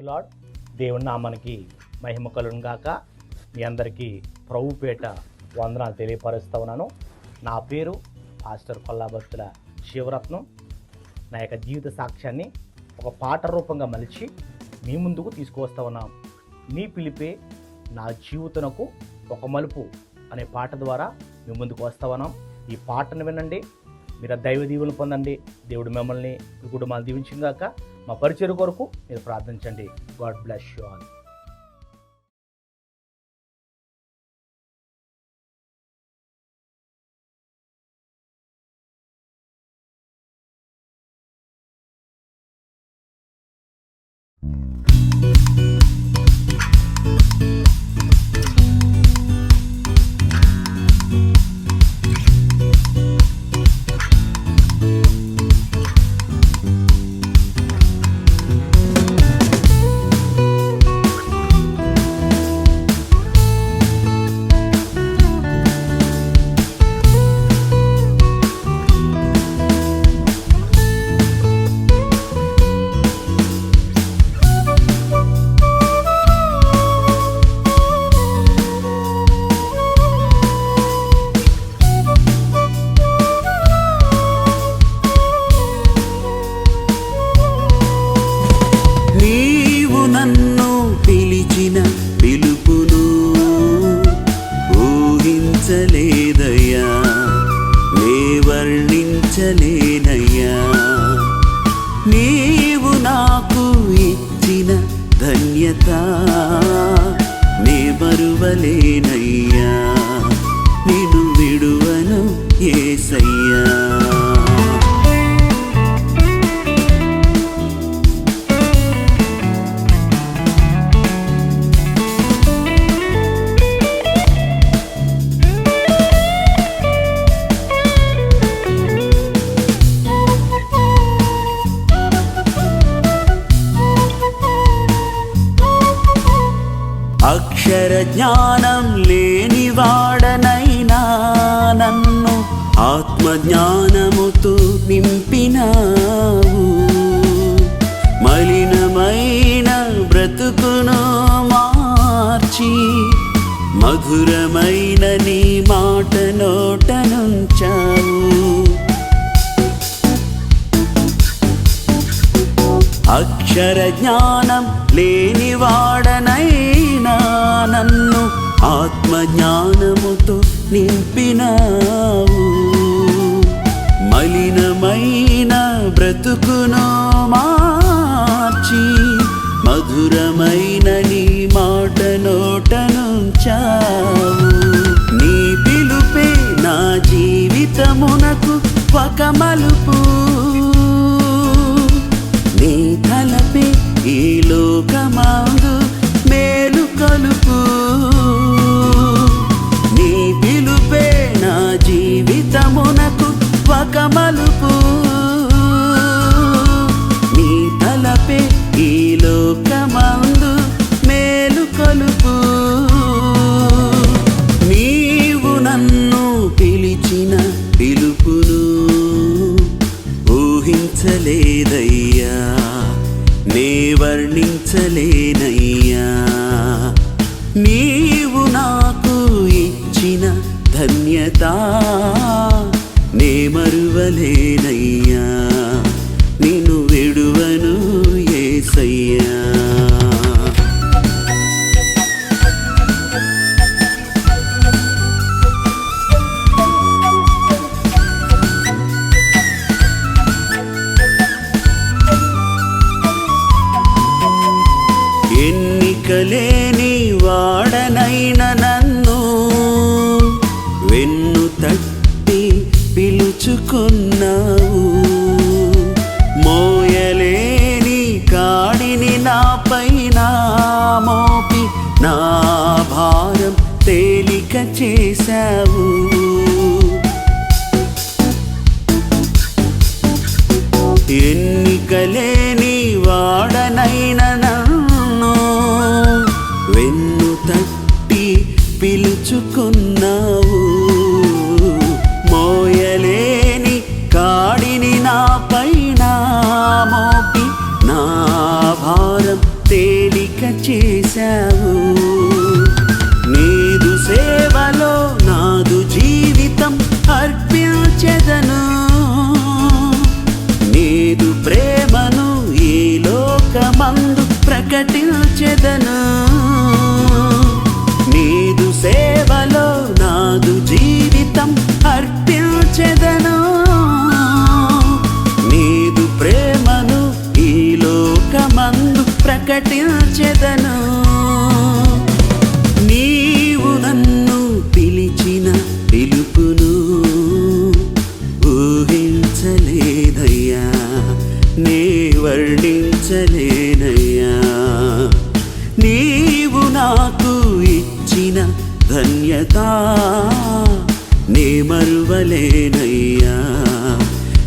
Lord. దేవుని నామానికి మహిమ కలుగాక మీ అందరికీ ప్రభుపేట వందనాలు తెలియపరుస్తూ ఉన్నాను. నా పేరు పాస్టర్ కొల్లాభక్తుల శివరత్నం. నా యొక్క జీవిత సాక్ష్యాన్ని ఒక పాట రూపంగా మలిచి మీ ముందుకు తీసుకువస్తూ ఉన్నాం. నీ పిలిపే నా జీవితనకు ఒక మలుపు అనే పాట ద్వారా మీ ముందుకు వస్తా ఉన్నాం. ఈ పాటను వినండి. మీరు దైవ దీవులు పొందండి. దేవుడు మిమ్మల్ని మీ కుటుంబాలు దీవించిందాక మా పరిచయం కొరకు మీరు ప్రార్థించండి. God bless you all. నీవు మరువలేనయ్యా జ్ఞానం లేని వాడనైనా నన్ను ఆత్మ జ్ఞానముతో నింపినావు. మలినమైన బ్రతుకును మార్చి మధురమైన నీ మాట నోట అక్షర జ్ఞానం లేని వాడనైనా నన్ను ఆత్మజ్ఞానముతో నింపినావు. మలినమైన బ్రతుకును మార్చి మధురమైన నీ మాట నోటనుంచావు. నీ పిలుపే నా జీవితమునకు ఒక మలుపు నీ తలపే ఈ లోకమాగు మేలు కలుపు. వర్ణించలేదయ్యా. నే వర్ణించలేనయ్యా. నీవు నాకు ఇచ్చిన ధన్యత నే మరువలేనయ్యా. ఎన్నికలేని వాడనైన నన్ను. వెన్ను తట్టి పిలుచుకున్నావు. మోయలేని కాడిని నాపైన మోపి నా భారం తేలిక చేశావు. ఎన్ని తేలిక చేశావు. నీదు సేవలో నాదు జీవితం అర్పించెదను. నీదు ప్రేమను ఈ లోకమందు ప్రకటించెదను. నీదు సేవలో నాదు జీవితం అర్పించెదను. వర్ణించలేనయ్యా నీవు నాకు ఇచ్చిన ధన్యత నే మరువలేనయ్యా.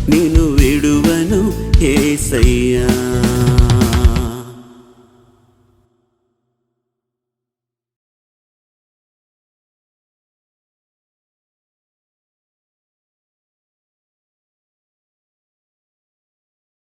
నిన్ను విడువను ఏసయ్యా.